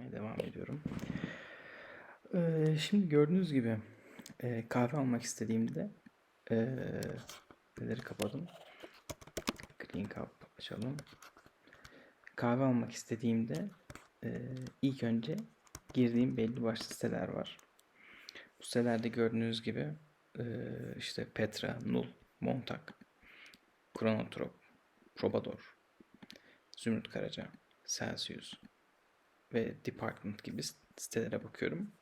yapmaya devam ediyorum. Ee, şimdi gördüğünüz gibi e, kahve almak istediğimde e, neleri kapadım. Clean Cup açalım. Kahve almak istediğimde e, ilk önce girdiğim belli başlı siteler var. Bu sitelerde gördüğünüz gibi e, işte Petra, Null, Montag, Chronotrop, Probador, Zümrüt Karaca, Celsius ve Department gibi sitelere bakıyorum.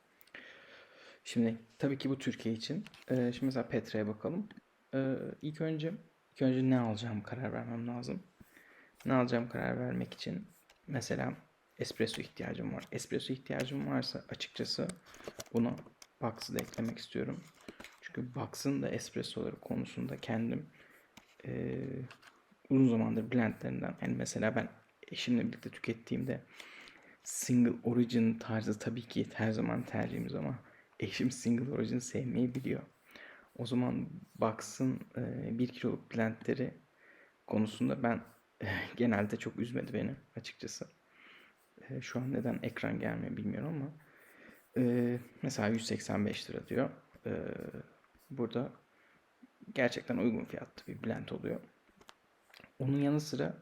Şimdi tabii ki bu Türkiye için. Ee, şimdi mesela Petra'ya bakalım. Ee, ilk önce ilk önce ne alacağım karar vermem lazım. Ne alacağım karar vermek için mesela espresso ihtiyacım var. Espresso ihtiyacım varsa açıkçası buna Box'ı da eklemek istiyorum. Çünkü Box'ın da espressoları konusunda kendim e, uzun zamandır blendlerinden yani mesela ben eşimle birlikte tükettiğimde single origin tarzı tabii ki her zaman tercihimiz ama eşim single origin sevmeyi biliyor. O zaman Box'ın e, 1 kiloluk blendleri konusunda ben e, genelde çok üzmedi beni açıkçası. E, şu an neden ekran gelmiyor bilmiyorum ama e, mesela 185 lira diyor. Burada gerçekten uygun fiyatlı bir blend oluyor. Onun yanı sıra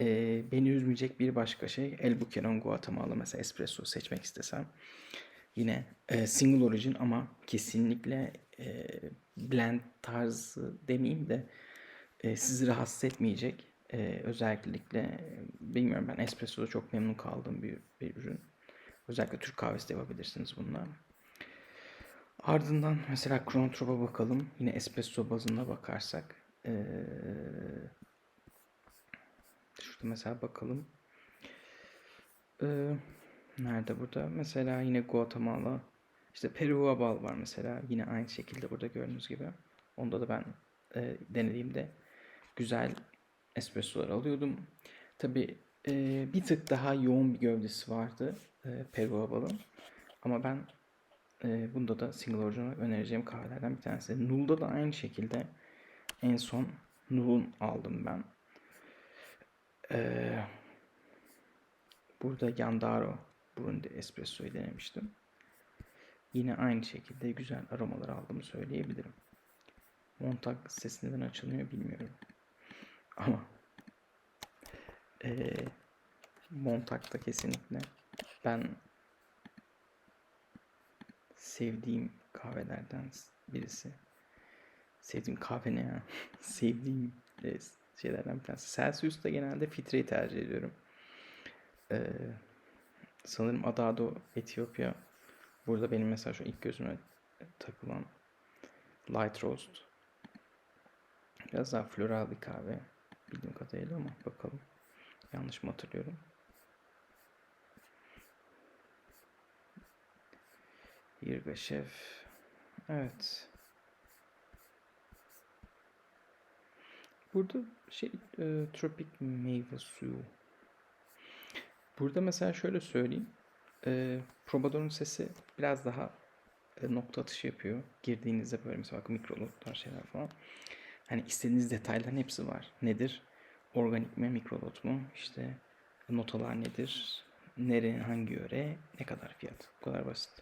e, beni üzmeyecek bir başka şey El Bucheron Guatemala mesela espresso seçmek istesem. Yine e, single origin ama kesinlikle e, blend tarzı demeyeyim de e, sizi rahatsız etmeyecek. E, özellikle bilmiyorum ben espresso'da çok memnun kaldığım bir, bir ürün. Özellikle Türk kahvesi de yapabilirsiniz bununla. Ardından mesela Chronotrop'a bakalım. Yine espresso bazında bakarsak. Şurada mesela bakalım. Ee, nerede burada? Mesela yine Guatemala. İşte Peru bal var mesela. Yine aynı şekilde burada gördüğünüz gibi. Onda da ben e, denediğimde güzel espressolar alıyordum. Tabi e, bir tık daha yoğun bir gövdesi vardı e, Peru balın. Ama ben e, bunda da single origin önereceğim kahvelerden bir tanesi. Null'da da aynı şekilde en son Null'un aldım ben. E, burada Yandaro Burundi Espresso'yu denemiştim. Yine aynı şekilde güzel aromalar aldığımı söyleyebilirim. Montag sesi neden açılmıyor bilmiyorum. Ama e, Montag'da kesinlikle ben sevdiğim kahvelerden birisi. Sevdiğim kahve ne ya? sevdiğim e, şeylerden bir tanesi. Celsius'ta genelde filtreyi tercih ediyorum. Ee, sanırım Adado Etiyopya. Burada benim mesela şu ilk gözüme takılan Light Roast. Biraz daha floral bir kahve. Bildiğim kadarıyla ama bakalım. Yanlış mı hatırlıyorum? Yirga Şef. Evet. Burada şey e, tropik meyve suyu. Burada mesela şöyle söyleyeyim. E, Probador'un sesi biraz daha e, nokta atışı yapıyor. Girdiğinizde böyle mesela mikrolotlar şeyler falan. Hani istediğiniz detayların hepsi var. Nedir? Organik mi, mikrolot mu? İşte notalar nedir? Nere, hangi yöre, ne kadar fiyat? Bu kadar basit.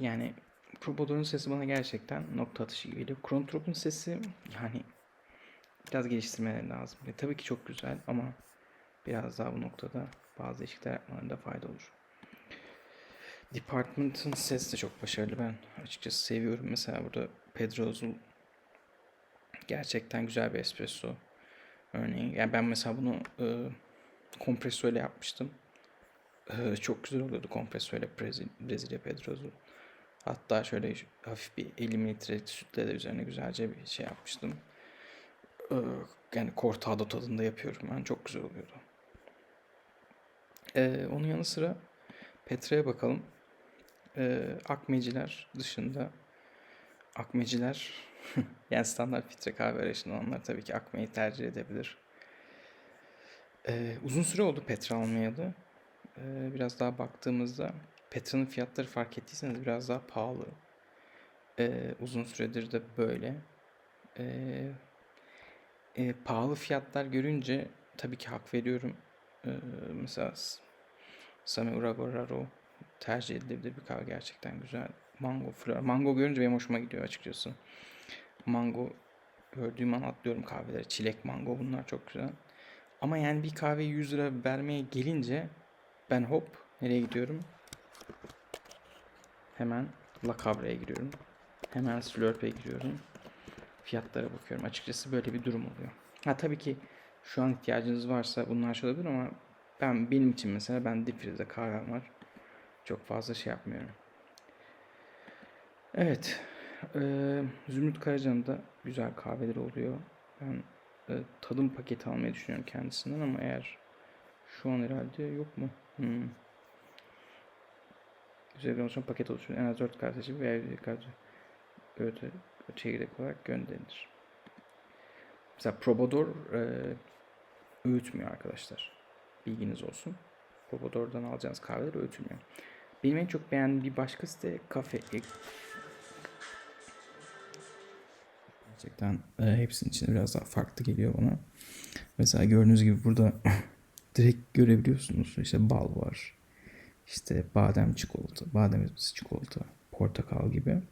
Yani Probodor'un sesi bana gerçekten nokta atışı gibi geliyor. Chronotrop'un sesi yani biraz geliştirmeleri lazım. E, tabii ki çok güzel ama biraz daha bu noktada bazı değişiklikler yapmalarında fayda olur. Department'ın sesi de çok başarılı. Ben açıkçası seviyorum. Mesela burada Pedro'nun gerçekten güzel bir espresso örneği. Yani ben mesela bunu e, kompresörle yapmıştım. E, çok güzel oluyordu kompresörle Brezilya, Brezilya Pedro'su. Hatta şöyle hafif bir 50 mililitre sütle de üzerine güzelce bir şey yapmıştım. Ee, yani cortado tadında yapıyorum ben. Çok güzel oluyordu. Ee, onun yanı sıra Petra'ya bakalım. Ee, akmeciler dışında akmeciler yani standart filtre kahve arayışında olanlar tabii ki akmeyi tercih edebilir. Ee, uzun süre oldu Petra almayalı. Ee, biraz daha baktığımızda Petra'nın fiyatları fark ettiyseniz biraz daha pahalı. Ee, uzun süredir de böyle. Ee, e, pahalı fiyatlar görünce tabii ki hak veriyorum. Ee, mesela Sami Uragoraro tercih edilebilir bir kahve gerçekten güzel. Mango flor. Mango görünce benim hoşuma gidiyor açıkçası. Mango gördüğüm an atlıyorum kahveleri. Çilek, mango bunlar çok güzel. Ama yani bir kahveyi 100 lira vermeye gelince ben hop nereye gidiyorum? Hemen La Cabra'ya giriyorum. Hemen Slurp'e giriyorum. Fiyatlara bakıyorum. Açıkçası böyle bir durum oluyor. Ha tabii ki şu an ihtiyacınız varsa bunlar şey olabilir ama ben benim için mesela ben difrizde kahvem var. Çok fazla şey yapmıyorum. Evet. eee, Zümrüt Karaca'nın da güzel kahveleri oluyor. Ben e, tadım paketi almayı düşünüyorum kendisinden ama eğer şu an herhalde yok mu? Hmm. Bir oluşan paket oluşuyor. En az 4 kart seçip veya bir kart öte, çekirdek olarak gönderilir. Mesela Probodor e, öğütmüyor arkadaşlar. Bilginiz olsun. Probodor'dan alacağınız kahveler öğütülmüyor. Benim en çok beğendiğim bir başka site Cafe Gerçekten e, hepsinin içinde biraz daha farklı geliyor bana. Mesela gördüğünüz gibi burada direkt görebiliyorsunuz. İşte bal var. İşte badem çikolata, badem çikolata, portakal gibi.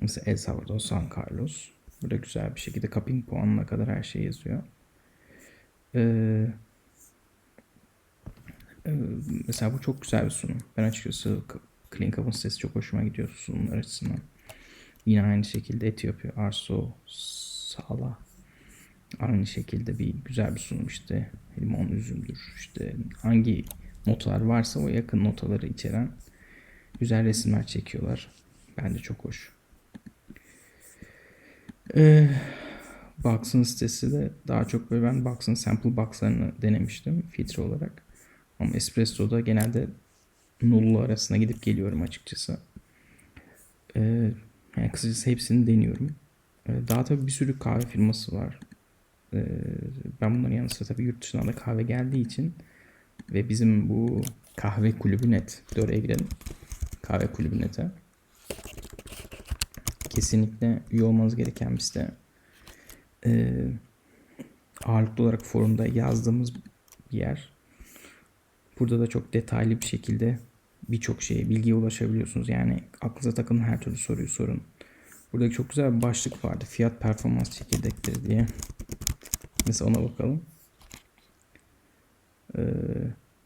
Mesela El Salvador, San Carlos. Burada güzel bir şekilde cupping puanına kadar her şey yazıyor. Ee, e, mesela bu çok güzel bir sunum. Ben açıkçası Clean Cup'ın sitesi çok hoşuma gidiyor sunumlar açısından. Yine aynı şekilde Etiyopya, Arso, Sala. Aynı şekilde bir güzel bir sunum işte. Limon, üzümdür. İşte hangi notalar varsa o yakın notaları içeren güzel resimler çekiyorlar. Bence çok hoş. Ee, Box'ın sitesi de daha çok böyle ben Box'ın sample box'larını denemiştim filtre olarak. Ama Espresso'da genelde nullu arasına gidip geliyorum açıkçası. Ee, yani kısacası hepsini deniyorum. Ee, daha tabii bir sürü kahve firması var. Ee, ben bunların yanı sıra tabii yurt dışından da kahve geldiği için ve bizim bu kahve kulübü net. Bir oraya girelim. Kahve kulübü nete. Kesinlikle üye olmanız gereken bir site. Ee, ağırlıklı olarak forumda yazdığımız bir yer. Burada da çok detaylı bir şekilde birçok şeye, bilgiye ulaşabiliyorsunuz. Yani aklınıza takılan her türlü soruyu sorun. Burada çok güzel bir başlık vardı. Fiyat performans çekirdekleri diye. Mesela ona bakalım. Ee,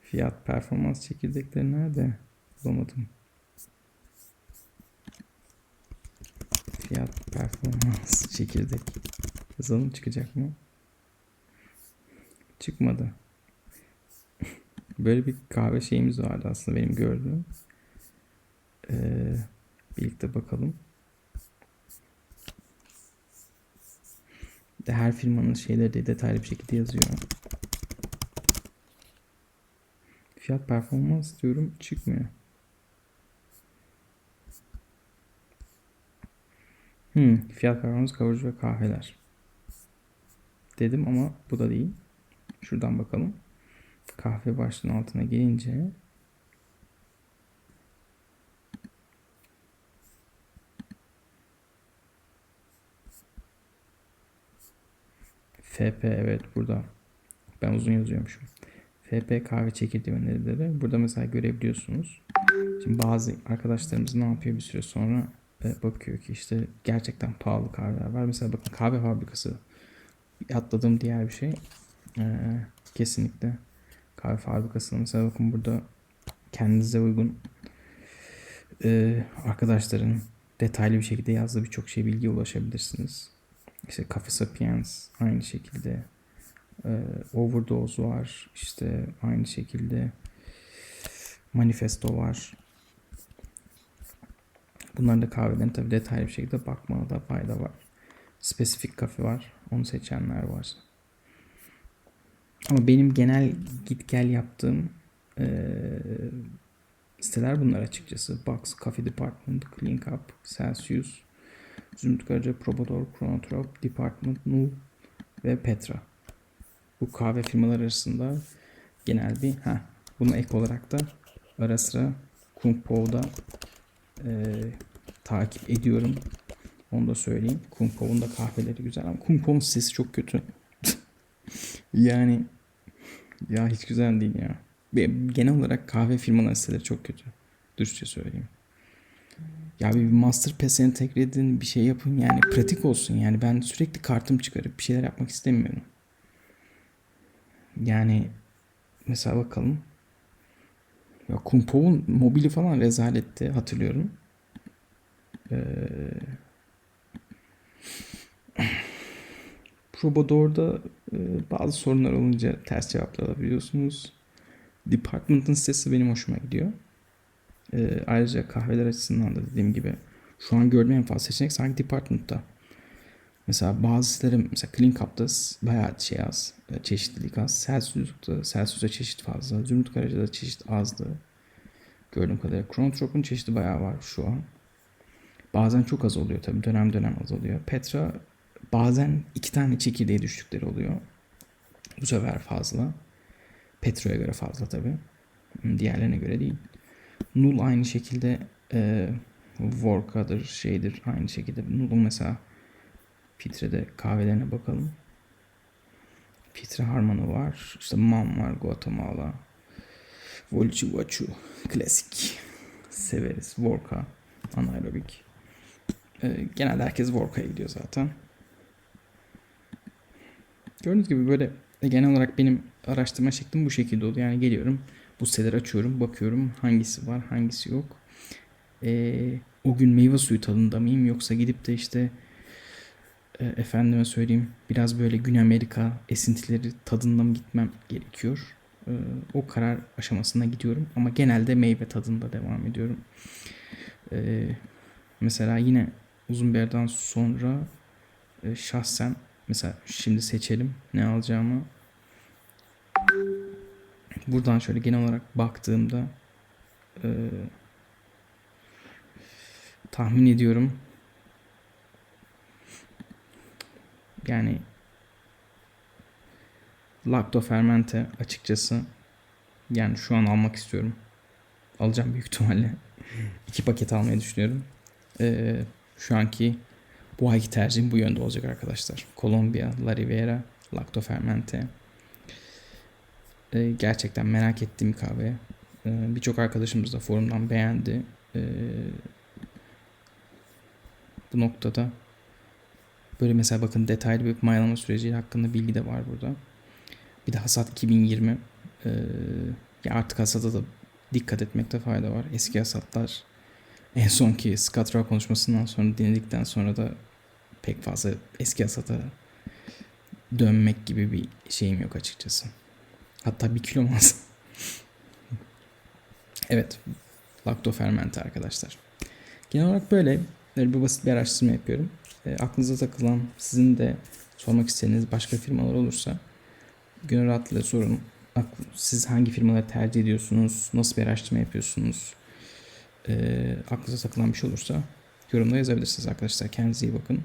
fiyat performans çekirdekleri nerede? Bulamadım. Fiyat performans çekirdek. Yazalım çıkacak mı? Çıkmadı. Böyle bir kahve şeyimiz vardı aslında benim gördüğüm. Ee, birlikte bakalım. De her firmanın şeyleri de detaylı bir şekilde yazıyor. Fiyat performans diyorum çıkmıyor. Hmm, fiyat performans kavurucu ve kahveler. Dedim ama bu da değil. Şuradan bakalım. Kahve başlığının altına gelince FP evet burada. Ben uzun yazıyormuşum. FP kahve çekirdeği önerileri. Burada mesela görebiliyorsunuz. Şimdi bazı arkadaşlarımız ne yapıyor bir süre sonra e, bakıyor ki işte gerçekten pahalı kahveler var. Mesela bakın kahve fabrikası atladığım diğer bir şey. Ee, kesinlikle kahve fabrikasına mesela bakın burada kendinize uygun e, arkadaşların detaylı bir şekilde yazdığı birçok şey bilgiye ulaşabilirsiniz. İşte Cafe Sapiens aynı şekilde e, Overdose var. İşte aynı şekilde Manifesto var. Bunların da kahvelerin tabi detaylı bir şekilde bakmada fayda var. Spesifik kafe var. Onu seçenler varsa. Ama benim genel git gel yaptığım e, siteler bunlar açıkçası. Box, Coffee Department, Clean Cup, Celsius, Zümrüt Karaca, Probador, Chronotrop, Department, Null ve Petra. Bu kahve firmaları arasında genel bir ha buna ek olarak da ara sıra Kung Po'da e, takip ediyorum. Onu da söyleyeyim. Kung Po'nun da kahveleri güzel ama Kung Po'nun sesi çok kötü. yani ya hiç güzel değil ya. Genel olarak kahve firmaları siteleri çok kötü. Dürüstçe söyleyeyim. Ya bir master pass entegre edin bir şey yapın yani pratik olsun yani ben sürekli kartım çıkarıp bir şeyler yapmak istemiyorum. Yani mesela bakalım. Ya Kumpov'un mobili falan rezaletti hatırlıyorum. Ee, Probador'da e, bazı sorunlar olunca ters cevaplar alabiliyorsunuz. Department'ın sitesi benim hoşuma gidiyor. Ee, ayrıca kahveler açısından da dediğim gibi şu an gördüğüm en fazla seçenek sanki Department'ta. Mesela bazı sitelerin mesela Clean Cup'ta bayağı şey az, e, çeşitlilik az. Celsius'ta, Celsius'ta çeşit fazla. Zümrüt Karaca'da çeşit azdı. Gördüğüm kadarıyla. Chronotrop'un çeşidi bayağı var şu an. Bazen çok az oluyor tabii. Dönem dönem azalıyor. Petra bazen iki tane çekirdeğe düştükleri oluyor. Bu sefer fazla. Petro'ya göre fazla tabii. Diğerlerine göre değil. Null aynı şekilde e, Vorka'dır şeydir aynı şekilde. Null'un mesela filtrede kahvelerine bakalım. Filtre Harman'ı var. İşte Man var Guatemala. Volcu Vachu. Klasik. Severiz. Vorka. Anaerobik. E, genelde herkes Vorka'ya gidiyor zaten. Gördüğünüz gibi böyle e, genel olarak benim araştırma şeklim bu şekilde oldu. Yani geliyorum bu siteleri açıyorum bakıyorum hangisi var hangisi yok. Ee, o gün meyve suyu tadında mıyım yoksa gidip de işte e, efendime söyleyeyim biraz böyle Güney Amerika esintileri tadında mı gitmem gerekiyor. Ee, o karar aşamasına gidiyorum ama genelde meyve tadında devam ediyorum. Ee, mesela yine uzun bir yerden sonra e, şahsen mesela şimdi seçelim ne alacağımı buradan şöyle genel olarak baktığımda e, tahmin ediyorum yani lacto fermente açıkçası yani şu an almak istiyorum. Alacağım büyük ihtimalle. İki paket almayı düşünüyorum. Ee, şu anki bu ayki tercihim bu yönde olacak arkadaşlar. Kolombiya, La Rivera, Lacto Fermente. Ee, gerçekten merak ettiğim kahve. Ee, Birçok arkadaşımız da forumdan beğendi. Ee, bu noktada böyle mesela bakın detaylı bir mayalama süreci hakkında bilgi de var burada. Bir de hasat 2020. Ee, ya artık hasata da dikkat etmekte fayda var. Eski hasatlar en sonki Scott konuşmasından sonra dinledikten sonra da pek fazla eski hasata dönmek gibi bir şeyim yok açıkçası. Hatta bir kilo az. evet. Lakto fermente arkadaşlar. Genel olarak böyle. Böyle bir basit bir araştırma yapıyorum. E, aklınıza takılan sizin de sormak istediğiniz başka firmalar olursa gönül rahatlığıyla sorun. Siz hangi firmaları tercih ediyorsunuz? Nasıl bir araştırma yapıyorsunuz? E, aklınıza takılan bir şey olursa yorumda yazabilirsiniz arkadaşlar. Kendinize iyi bakın.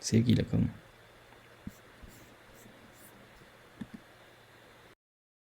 Sevgiyle kalın.